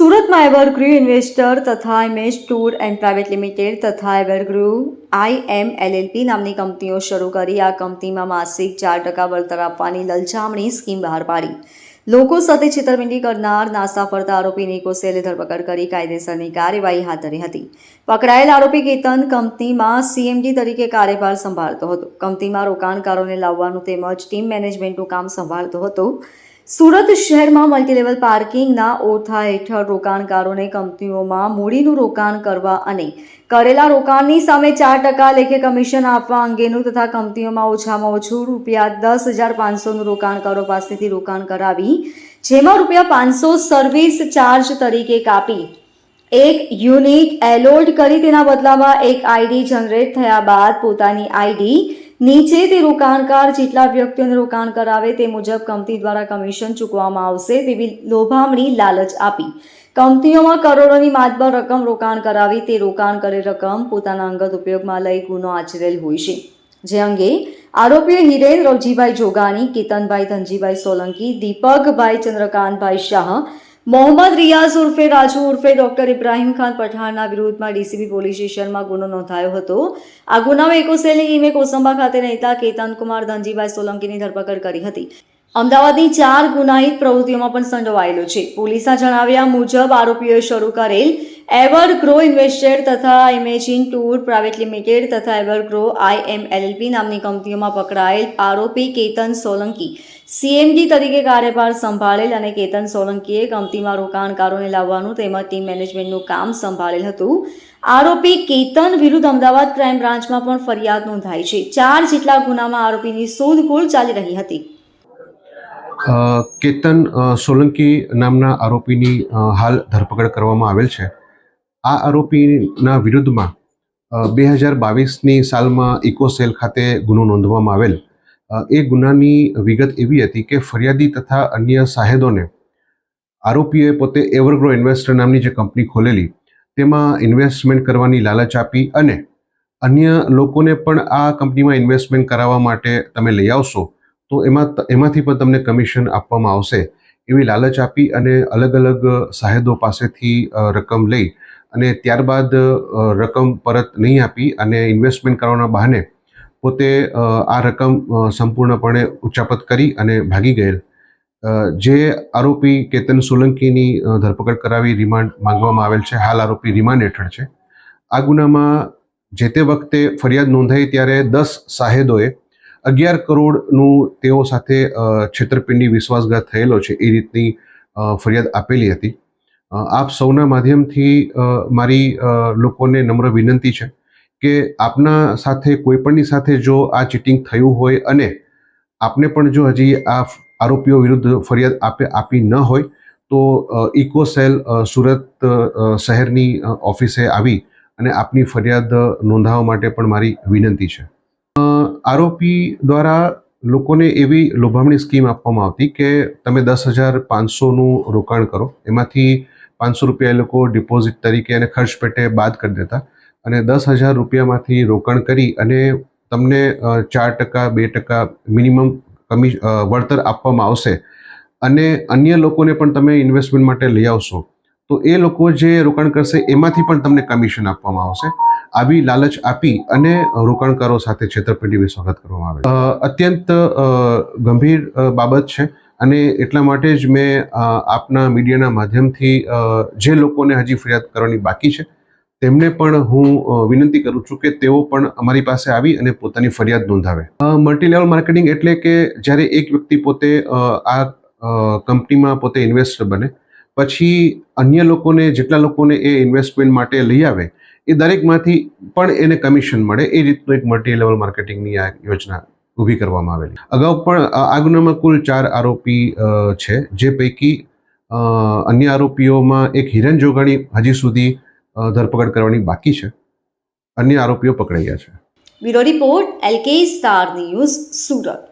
સુરતમાં Evergrow investor તથા image tour and private limited તથા એવરગ્રીવ આઈ એમ એલએલપી નામની કંપનીઓ શરૂ કરી. આ કંપનીમાં માસિક ચાર ટકા વળતર આપવાની લલચામણી સ્કીમ બહાર પાડી. લોકો સાથે છેતરપિંડી કરનાર નાસા ફરતા આરોપીની સેલે ધરપકડ કરી કાયદેસરની કાર્યવાહી હાથ ધરી હતી. પકડાયેલ આરોપી કેતન કંપનીમાં સીએમડી તરીકે કાર્યભાર સંભાળતો હતો. કંપનીમાં રોકાણકારોને લાવવાનું તેમજ ટીમ મેનેજમેન્ટનું કામ સંભાળતો હતો. સુરત શહેરમાં મલ્ટીલેવલ પાર્કિંગના ઓથા હેઠળ રોકાણકારોને કંપનીઓમાં મૂડીનું રોકાણ કરવા અને કરેલા રોકાણની સામે ચાર ટકા લેખે કમિશન આપવા અંગેનું તથા કંપનીઓમાં ઓછામાં ઓછું રૂપિયા દસ હજાર પાંચસોનું રોકાણકારો પાસેથી રોકાણ કરાવી, જેમાં રૂપિયા પાંચસો સર્વિસ ચાર્જ તરીકે કાપી, એક યુનિટ એલોટ કરી તેના બદલામાં એક આઈડી જનરેટ થયા બાદ પોતાની આઈડી નીચે તે રોકાણકાર, જેટલા વ્યક્તિઓને રોકાણ કરાવે તે મુજબ કંપની દ્વારા કમિશન ચૂકવવામાં આવશે તેવી લોભામણી લાલચ આપી. કંપનીઓમાં કરોડોની માતબર રકમ રોકાણ કરાવી તે રોકાણ કરેલ રકમ પોતાના અંગત ઉપયોગમાં લઈ ગુનો આચરેલ હોય છે. જે અંગે આરોપીઓ હિરેન રવજીભાઈ જોગાણી, કેતનભાઈ ધનજીભાઈ સોલંકી, દીપકભાઈ ચંદ્રકાંતભાઈ શાહ મોહમ્મદ રિયાઝ ઉર્ફે રાજુ ઉર્ફે ડોક્ટર ઇબ્રાહીમ ખાન પઠાણના વિરુદ્ધમાં ડીસીબી પોલીસ સ્ટેશનમાં ગુનો નોંધાયો હતો. આ ગુનામાં એકોસેલની ટીમે કોસંબા ખાતે રહેતા કેતન કુમાર ધનજીભાઈ સોલંકીની ધરપકડ કરી હતી. અમદાવાદની ચાર ગુનાહિત પ્રવૃત્તિઓમાં પણ સંડોવાયેલો છે. પોલીસના જણાવ્યા મુજબ આરોપીઓએ શરૂ કરેલ એવર ગ્રો ઇન્વેસ્ટેડ તથા ઇમેજિન ટૂર પ્રાઇવેટ લિમિટેડ તથા એવર ગ્રો આઈ એમ નામની કંપનીઓમાં પકડાયેલ આરોપી કેતન સોલંકી સીએમડી તરીકે કાર્યભાર સંભાળેલ અને કેતન સોલંકીએ કંપનીમાં રોકાણકારોને લાવવાનું તેમજ ટીમ મેનેજમેન્ટનું કામ સંભાળેલ હતું. આરોપી કેતન વિરુદ્ધ અમદાવાદ ક્રાઇમ બ્રાન્ચમાં પણ ફરિયાદ નોંધાઈ છે. ચાર જેટલા ગુનામાં આરોપીની શોધખોળ ચાલી રહી હતી. કેતન સોલંકી નામના આરોપીની હાલ ધરપકડ કરવામાં આવેલ છે. આ આરોપીના વિરુદ્ધમાં બે હજાર બાવીસની સાલમાં ઇકોસેલ ખાતે ગુનો નોંધવામાં આવેલ. એ ગુનાની વિગત એવી હતી કે ફરિયાદી તથા અન્ય સાહેદોને આરોપીએ પોતે એવરગ્રો ઇન્વેસ્ટર નામની જે કંપની ખોલેલી, તેમાં ઇન્વેસ્ટમેન્ટ કરવાની લાલચ આપી અને અન્ય લોકોને પણ આ કંપનીમાં ઇન્વેસ્ટમેન્ટ કરાવવા માટે તમે લઈ આવશો તો એમાં એમાંથી પણ તમને કમિશન આપવામાં આવશે. એવી લાલચ આપી અને અલગ અલગ સાહેદો પાસેથી રકમ લઈ અને ત્યારબાદ રકમ પરત નહીં આપી અને ઇન્વેસ્ટમેન્ટ કરવાના બહાને પોતે આ રકમ સંપૂર્ણપણે ઉચ્ચાપત કરી અને ભાગી ગયેલ. જે આરોપી કેતન સોલંકીની ધરપકડ કરાવી રિમાન્ડ માંગવામાં આવેલ છે, હાલ આરોપી રિમાન્ડ હેઠળ છે. આ ગુનામાં જે તે વખતે ફરિયાદ નોંધાઈ ત્યારે દસ સાહેદોએ અગિયાર કરોડનું તેઓ સાથે છેતરપિંડી, વિશ્વાસઘાત થયેલો છે એ રીતની ફરિયાદ આપેલી હતી. આપ સૌના માધ્યમથી મારી લોકોને નમ્ર વિનંતી છે કે આપના સાથે, કોઈપણની સાથે જો આ ચીટિંગ થયું હોય અને આપને પણ જો હજી આ આરોપીઓ વિરુદ્ધ ફરિયાદ આપે, આપી ન હોય, તો ઇકોસેલ સુરત શહેરની ઓફિસે આવી અને આપની ફરિયાદ નોંધાવવા માટે પણ મારી વિનંતી છે. આરોપી દ્વારા લોકોને એવી લોભામણી સ્કીમ આપવામાં આવતી કે તમે દસ હજાર પાંચસોનું રોકાણ કરો. એમાંથી પાંચસો રૂપિયા એ લોકો ડિપોઝિટ તરીકે અને ખર્ચ પેટે બાદ કરી દેતા. અને દસ હજાર રૂપિયામાંથી રોકાણ કરી અને તમને ચાર ટકા, બે ટકા મિનિમમ કમિ વળતર આપવામાં આવશે. અને અન્ય લોકોને પણ તમે ઇન્વેસ્ટમેન્ટ માટે લઈ આવશો. તો એ લોકો જે રોકાણ કરશે, એમાંથી પણ તમને કમિશન આપવામાં આવશે. આવી લાલચ આપી અને રોકાણકારો સાથે છેતરપિંડી સ્વાગત કરવામાં આવે અત્યંત ગંભીર બાબત છે અને એટલા માટે જ મેં આપના મીડિયાના માધ્યમથી જે લોકોને હજી ફરિયાદ કરવાની બાકી છે, તેમને પણ હું વિનંતી કરું છું કે તેઓ પણ અમારી પાસે આવી અને પોતાની ફરિયાદ નોંધાવે. મલ્ટી લેવલ માર્કેટિંગ એટલે કે જ્યારે એક વ્યક્તિ પોતે આ કંપનીમાં પોતે ઇન્વેસ્ટર બને પછી અન્ય લોકોને, જેટલા લોકોને એ ઇન્વેસ્ટમેન્ટ માટે લઈ આવે, એ દરેકમાંથી પણ એને કમિશન મળે. એ રીતનું એક મલ્ટી લેવલ માર્કેટિંગની આ યોજના ઊભી કરવામાં આવેલી. અગાઉ પણ આ ગુનામાં કુલ ચાર આરોપી છે, જે પૈકી અન્ય આરોપીઓમાં એક હિરેન જોગાણી હજી સુધી ધરપકડ કરવાની બાકી છે. અન્ય આરોપીઓ પકડાઈ ગયા છે. Bureau report L K Star News Surat.